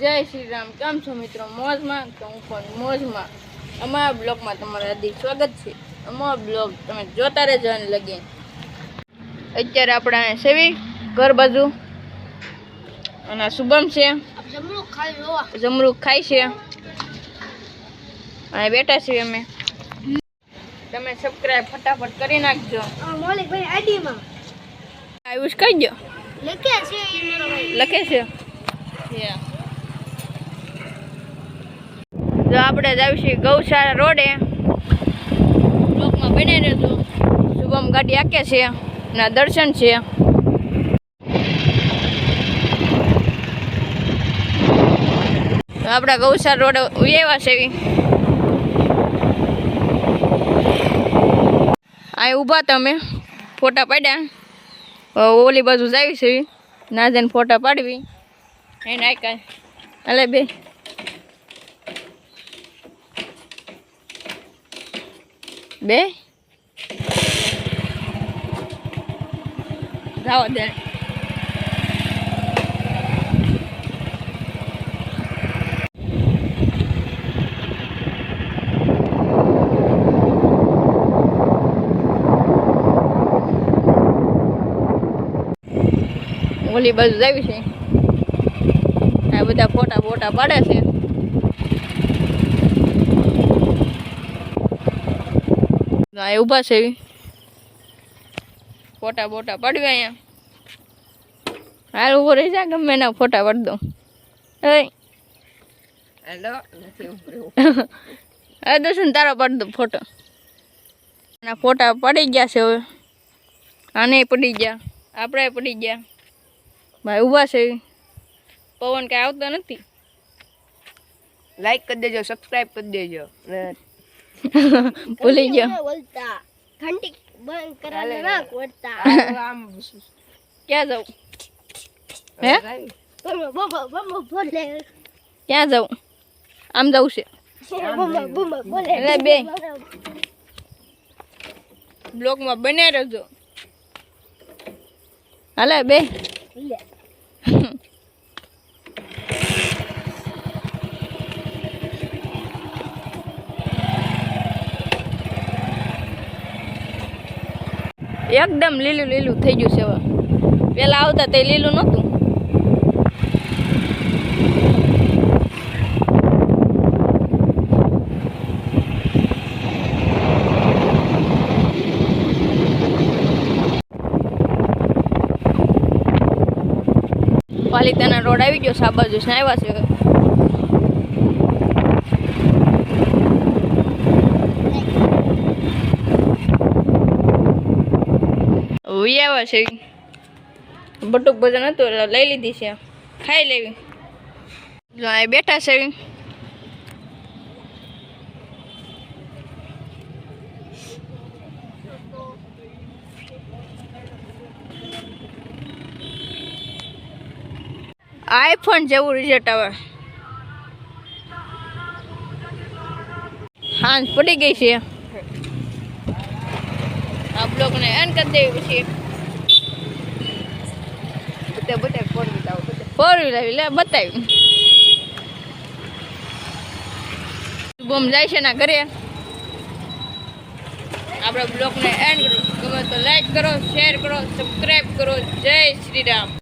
જય શ્રી રામ. કેમ છો મિત્રો? મોજમાં તો હું પણ મોજમાં. અમારા બ્લોગમાં તમારું હાર્દિક સ્વાગત છે. અમારો બ્લોગ તમે જોતા રહેજો અને લગી અત્યારે આપણે અહીંયા સેવી ઘર બાજુ. અને શુભમ છે. જમરૂખ ખાય છે. અને બેઠા છીએ અમે. તમે સબસ્ક્રાઈબ ફટાફટ કરી નાખજો. મૌલિકભાઈ આઈડીમાં. આયુષ કહી દો લખે છે લખે છે? Yeah. જો આપણે જાવીશું ગૌશાળા રોડે. બ્લોકમાં બની રહેજો. શુભમ ગાડી આકે છે ના દર્શન છે. આપણા ગૌશાળા રોડ ઉયેવા છે આ ઊભા તમે, ફોટા પાડ્યા. ઓલી બાજુ જાવી છે ના જઈને ફોટા પાડવી. એને આઈ અલે બે. બે? જાઓ દે ઓલી બાજુ જાવી છે. આ બધા ફોટા ફોટા પાડે છે. આ ઊભા છે ફોટા ફોટા પાડવી અહીંયા. હાલ ઊભો રહી જા ગમે એના ફોટા પડ દઉં. હેલો હવે દર્શન તારો પડ દો ફોટો. એના ફોટા પડી ગયા છે હવે. આને પડી ગયા. આપણે પડી ગયા. ભાઈ ઊભા છે પવન કાંઈ આવતો નથી. લાઈક કરી દેજો સબસ્ક્રાઈબ કરી દેજો. ને ભૂલી ગયો બોલતા ઘંટી બંધ કરાને ના કોડતા આમ ક્યાં જવું હે ક્યાં આમ જવું છે બમમાં બોલે બે. બ્લોકમાં બને રહેજો હાલે બે એકદમ લીલું લીલું થઈ ગયું છે હવે. પેલા આવતા તે લીલું નહોતું. પાલિતાના રોડ આવી ગયો સાબાજુ આવ્યા છે. વી આવ્યા છે. બટુક ભજન હતું એટલે લઈ લીધી છે. ખાઈ લેવી. બેઠા છે. આઈફોન જેવું રિઝલ્ટ આવે. હાંજ પડી ગઈ છે. આ બ્લોગને એન્ડ કરી દેવી પછી. બધા બધા ફોર વ્હીલર લે બતાવી. બોમ જાય છે ના ઘરે. આપણે બ્લોગને એન્ડ કરો. ગમે તો લાઈક કરો શેર કરો સબસ્ક્રાઈબ કરો. જય શ્રી રામ.